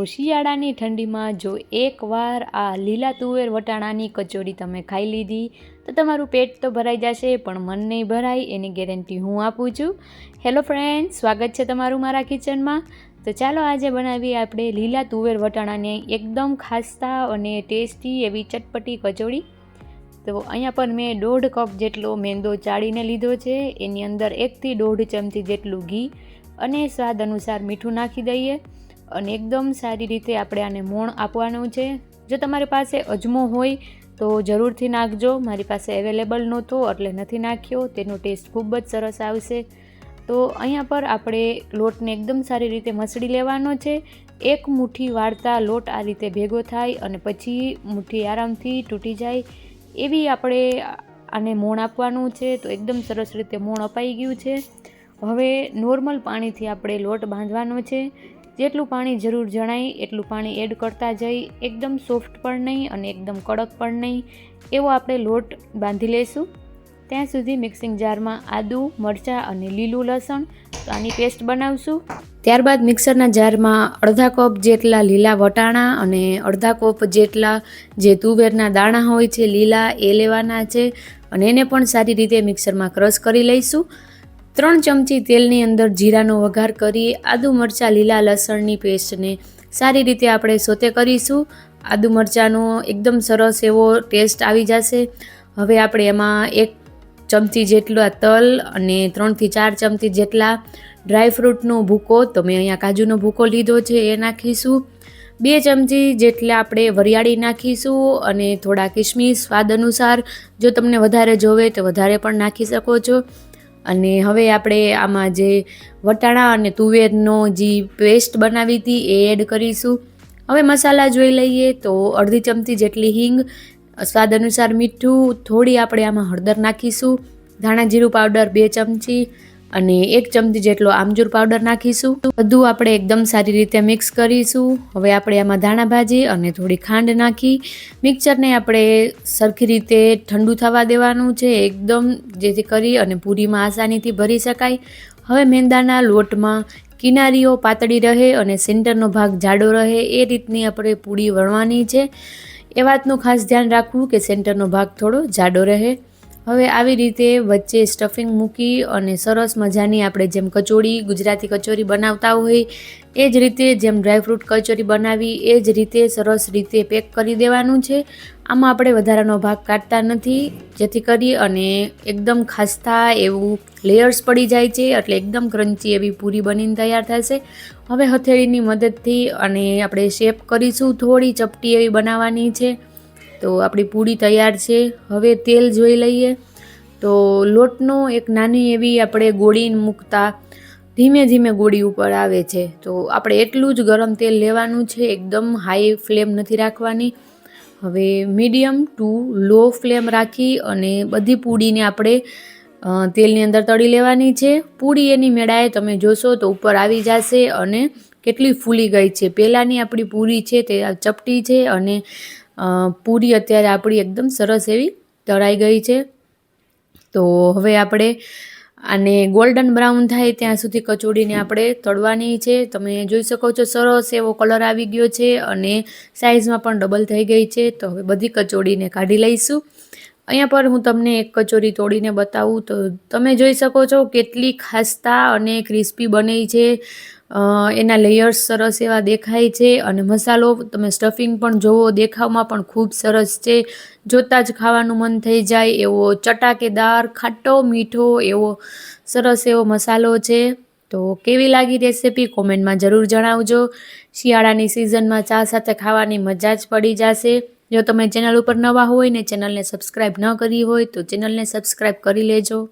તો શિયાળાની ઠંડીમાં જો એકવાર આ લીલા તુવેર વટાણાની કચોરી તમે ખાઈ લીધી, તો તમારું પેટ તો ભરાઈ જશે, પણ મન નહીં ભરાય એની ગેરંટી હું આપું છું. હેલો ફ્રેન્ડ સ્વાગત છે તમારું મારા કિચનમાં. તો ચાલો આજે બનાવીએ આપણે લીલા તુવેર વટાણાને એકદમ ખાસ્તા અને ટેસ્ટી એવી ચટપટી કચોરી. તો અહીંયા પર મેં દોઢ કપ જેટલો મેંદો ચાળીને લીધો છે, એની અંદર એકથી દોઢ ચમચી જેટલું ઘી અને સ્વાદ અનુસાર મીઠું નાખી દઈએ. અને એકદમ સારી રીતે આપણે આને મોણ આપવાનું છે. જો તમારી પાસે અજમો હોય તો જરૂરથી નાખજો. મારી પાસે અવેલેબલ નહોતો એટલે નથી નાખ્યો. તેનો ટેસ્ટ ખૂબ જ સરસ આવશે. તો અહીંયા પર આપણે લોટને એકદમ સારી રીતે મસળી લેવાનો છે. એક મુઠ્ઠી વાળતા લોટ આ રીતે ભેગો થાય અને પછી મુઠ્ઠી આરામથી તૂટી જાય. એવી આપણે આને મોણ આપવાનું છે તો એકદમ સરસ રીતે મોણ અપાઈ ગયું છે. હવે નોર્મલ પાણીથી આપણે લોટ બાંધવાનો છે. જેટલું પાણી જરૂર જણાય, એટલું પાણી એડ કરતા જઈ, એકદમ સોફ્ટ પણ નહીં અને એકદમ કડક પણ નહીં, એવો આપણે લોટ બાંધી લઈશું ત્યાં સુધી મિક્સિંગ જારમાં આદું, મરચાં અને લીલું લસણ આની પેસ્ટ બનાવશું. ત્યારબાદ મિક્સરના જારમાં અડધા કપ જેટલા લીલા વટાણા અને અડધા કપ જેટલા જે તુવેરના દાણા હોય છે, લીલા એ લેવાના છે અને એને પણ સારી રીતે મિક્સરમાં ક્રશ કરી લઈશું. ત્રણ ચમચી તેલની અંદર જીરાનો વઘાર કરી, આદુ મરચાં, લીલા લસણની પેસ્ટને સારી રીતે આપણે સોતે કરીશું. આદુ મરચાંનો એકદમ સરસ એવો ટેસ્ટ આવી જશે. હવે આપણે એમાં એક ચમચી જેટલા તલ અને ત્રણથી ચાર ચમચી જેટલા ડ્રાયફ્રૂટનો ભૂકો, તો મેં અહીંયા કાજુનો ભૂકો લીધો છે, એ નાખીશું. બે ચમચી જેટલા આપણે વરિયાળી નાખીશું અને થોડા કિશમિશ સ્વાદ અનુસાર. જો તમને વધારે જોવે તો વધારે પણ નાખી શકો છો. અને હવે આપણે આમાં જે વટાણા અને તુવેરનો જે પેસ્ટ બનાવી હતી એ એડ કરીશું. હવે મસાલા જોઈ લઈએ તો અડધી ચમચી જેટલી હિંગ, સ્વાદ અનુસાર મીઠું, થોડી આપણે આમાં હળદર નાખીશું, ધાણા જીરું પાવડર બે ચમચી અને એક ચમચી જેટલો આમચૂર પાવડર નાખીશું. બધું આપણે એકદમ સારી રીતે મિક્સ કરીશું. હવે આપણે આમાં ધાણા ભાજી અને થોડી ખાંડ નાખી. મિક્સરને આપણે સરખી રીતે ઠંડુ થવા દેવાનું છે. એકદમ જેથી કરી અને પૂરીમાં આસાનીથી ભરી શકાય. હવે મેંદાના લોટમાં કિનારીઓ પાતળી રહે અને સેન્ટરનો ભાગ જાડો રહે એ રીતની આપણે પૂરી વણવાની છે. એ વાતનું ખાસ ધ્યાન રાખવું કે સેન્ટરનો ભાગ થોડો જાડો રહે. હવે આવી રીતે વચ્ચે સ્ટફિંગ મૂકી અને સરસ મજાની આપણે જેમ કચોરી ગુજરાતી કચોરી બનાવતા હોય, એ જ રીતે જેમ ડ્રાયફ્રૂટ કચોરી બનાવી, એ જ રીતે સરસ રીતે પેક કરી દેવાનું છે. આમાં આપણે વધારાનો ભાગ કાઢતા નથી, જેથી કરી અને એકદમ ખાસ્તા એવું લેયર્સ પડી જાય છે, એટલે એકદમ ક્રન્ચી એવી પૂરી બનીને તૈયાર થશે. હવે હથેળીની મદદથી અને આપણે શેપ કરીશું, થોડી ચપટી એવી બનાવવાની છે. તો આપણી પૂરી તૈયાર છે. હવે તેલ જોઈ લઈએ. તો લોટનો એક નાની એવી આપણે ગોળી મૂકતા ધીમે ધીમે ગોળી ઉપર આવે છે. તો આપણે એટલું જ ગરમ તેલ લેવાનું છે. એકદમ હાઈ ફ્લેમ નથી રાખવાની. હવે મીડિયમ ટુ લો ફ્લેમ રાખી અને બધી પૂડીને આપણે તેલની અંદર તળી લેવાની છે. પૂડી એની મેળાએ તમે જોશો તો ઉપર આવી જશે અને કેટલી ફૂલી ગઈ છે. પહેલાંની આપણી પૂરી છે તે ચપટી છે અને પૂરી અત્યારે આપણી એકદમ સરસ એવી તળાઈ ગઈ છે. તો હવે આપણે આને ગોલ્ડન બ્રાઉન થાય ત્યાં સુધી કચોડીને આપણે તળવાની છે. તમે જોઈ શકો છો સરસ એવો કલર આવી ગયો છે અને સાઇઝમાં પણ ડબલ થઈ ગઈ છે. તો હવે બધી કચોડીને કાઢી લઈશું. અહીંયા પર હું તમને એક કચોરી તોડીને બતાવું. તો તમે જોઈ શકો છો કેટલી ખાસ્તા અને ક્રિસ્પી બની છે. એના લેયર્સ સરસ એવા દેખાય છે અને મસાલો તમે સ્ટફિંગ પણ જોવો, દેખાવમાં પણ ખૂબ સરસ છે. જોતાં જ ખાવાનું મન થઈ જાય એવો ચટાકેદાર ખાટો, મીઠો એવો સરસ એવો મસાલો છે. તો કેવી લાગી રેસિપી કોમેન્ટમાં જરૂર જણાવજો. શિયાળાની સિઝનમાં ચા સાથે ખાવાની મજા જ પડી જશે. જો તમે ચેનલ ઉપર નવા હોય ને ચેનલને સબસ્ક્રાઈબ ન કરી હોય તો ચેનલને સબસ્ક્રાઈબ કરી લેજો.